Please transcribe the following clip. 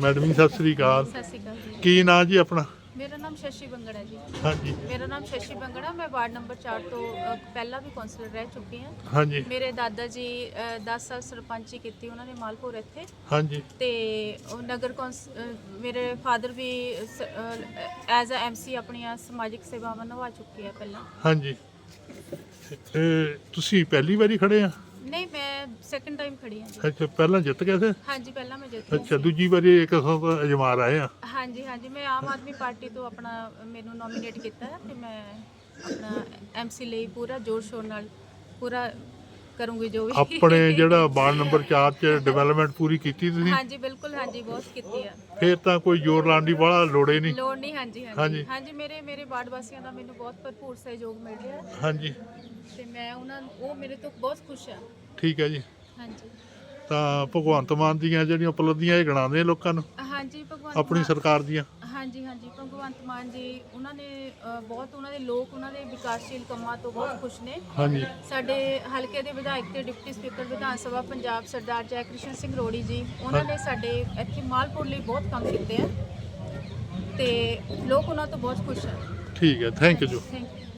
Madam ਜੀ ਸਤਿ ਸ੍ਰੀ ਅਕਾਲ। ਸਤਿ ਸ਼੍ਰੀ ਅਕਾਲ ਜੀ। ਕੀ ਨਾਂ ਜੀ ਆਪਣਾ? ਮੇਰਾ ਨਾਮ ਸ਼ਸ਼ੀ ਬੰਗੜਾ ਜੀ। ਹਾਂਜੀ। ਮੇਰਾ ਨਾਮ ਸ਼ਸ਼ੀ ਬੰਗੜਾ ਮੈਂ ਵਾਰਡ ਨੰਬਰ 4 ਤੋਂ ਅ, ਪਹਿਲਾਂ ਵੀ ਕਾਉਂਸਲਰ ਰਹਿ ਚੁੱਕੀ ਹਾਂ। ਹਾਂਜੀ। ਮੇਰੇ ਦਾਦਾ ਜੀ 10 ਸਾਲ ਸਰਪੰਚੀ ਕੀਤੀ ਉਹਨਾਂ ਨੇ ਮਾਲਪੁਰ ਇੱਥੇ। ਹਾਂਜੀ। ਤੇ ਉਹ ਨਗਰ ਕੌਂਸ ਅ, ਮੇਰੇ ਫਾਦਰ ਵੀ ਐਜ਼ ਅ ਐਮਸੀ ਆਪਣੀਆਂ ਸਮਾਜਿਕ ਸੇਵਾਵਾਂ ਨਿਭਾ ਚੁੱਕੇ ਆ ਪਹਿਲਾਂ। ਹਾਂਜੀ। ਇਹ ਤੁਸੀਂ ਪਹਿਲੀ ਵਾਰੀ ਖੜੇ ਆ? ਸੈਕੰਡ ਟਾਈਮ ਖੜੀ ਹਾਂ ਜੀ। ਅੱਛਾ ਪਹਿਲਾਂ ਜਿੱਤ ਗਏ ਸੀ? ਹਾਂਜੀ ਪਹਿਲਾਂ ਮੈਂ ਜਿੱਤੀ ਅੱਛਾ। ਦੂਜੀ ਵਾਰੀ ਇੱਕ ਸੌ ਅਜਮਾਰ ਆਏ ਆ। ਹਾਂਜੀ ਹਾਂਜੀ ਮੈਂ ਆਮ ਆਦਮੀ ਪਾਰਟੀ ਤੋਂ ਆਪਣਾ ਮੈਨੂੰ ਨੋਮੀਨੇਟ ਕੀਤਾ ਹੈ ਤੇ ਮੈਂ ਆਪਣਾ ਐਮਸੀ ਲਈ ਪੂਰਾ ਜੋਰ ਸ਼ੋਰ ਨਾਲ ਪੂਰਾ ਕਰੂੰਗੀ ਜੋ ਵੀ। ਆਪਣੇ ਜਿਹੜਾ ਵਾਰਡ ਨੰਬਰ 4 ਚ ਡਿਵੈਲਪਮੈਂਟ ਪੂਰੀ ਕੀਤੀ ਤੁਸੀਂ? ਹਾਂਜੀ ਬਿਲਕੁਲ ਹਾਂਜੀ ਬਹੁਤ ਕੀਤੀ ਆ। ਫੇਰ ਤਾਂ ਕੋਈ ਜ਼ੋਰ ਲਾਉਣ ਦੀ ਬੜਾ ਲੋੜੇ ਨਹੀਂ। ਲੋੜ ਨਹੀਂ ਹਾਂਜੀ ਹਾਂਜੀ। ਹਾਂਜੀ। ਹਾਂਜੀ ਮੇਰੇ ਮੇਰੇ ਵਾਰਡ ਵਾਸੀਆਂ ਦਾ ਮੈਨੂੰ ਬਹੁਤ ਭਰਪੂਰ ਸਹਿਯੋਗ ਮਿਲ ਰਿਹਾ ਹਾਂਜੀ। ਤੇ ਮੈਂ ਉਹਨਾਂ ਉਹ ਮੇਰੇ ਤੋਂ ਬਹੁਤ ਖੁਸ਼ ਆ। ਠੀਕ ਹੈ ਜੀ। ਤਾਂ ਭਗਵੰਤ ਮਾਨ ਦੀਆਂ ਜਿਹੜੀਆਂ ਉਪਲਬਧੀਆਂ ਇਹ ਗਣਾਉਂਦੇ ਆ ਲੋਕਾਂ ਨੂੰ? ਹਾਂਜੀ ਭਗਵੰਤ ਆਪਣੀ ਮਾਨ- ਸਰਕਾਰ ਦੀਆਂ? ਹਾਂਜੀ ਹਾਂਜੀ ਭਗਵੰਤ ਮਾਨ ਜੀ ਉਹਨਾਂ ਨੇ ਅ, ਬਹੁਤ ਉਹਨਾਂ ਦੇ ਲੋਕ ਉਹਨਾਂ ਦੇ ਵਿਕਾਸਸ਼ੀਲ ਕੰਮਾਂ ਤੋਂ ਬਹੁਤ ਖੁਸ਼ ਨੇ। ਹਾਂਜੀ। ਸਾਡੇ ਹਲਕੇ ਦੇ ਵਿਧਾਇਕ ਤੇ ਡਿਪਟੀ ਸਪੀਕਰ ਵਿਧਾਨ ਸਭਾ ਪੰਜਾਬ ਸਰਦਾਰ ਜੈ ਕ੍ਰਿਸ਼ਨ ਸਿੰਘ ਰੋੜੀ ਜੀ ਉਹਨਾਂ ਨੇ ਸਾਡੇ ਇੱਥੇ ਮਾਲਪੁਰ ਲਈ ਬਹੁਤ ਕੰਮ ਕੀਤੇ ਆ ਤੇ ਲੋਕ ਉਹਨਾਂ ਤੋਂ ਬਹੁਤ ਖੁਸ਼ ਆ। ਠੀਕ ਹੈ ਥੈਂਕ ਯੂ ਥੈਂਕ ਯੂ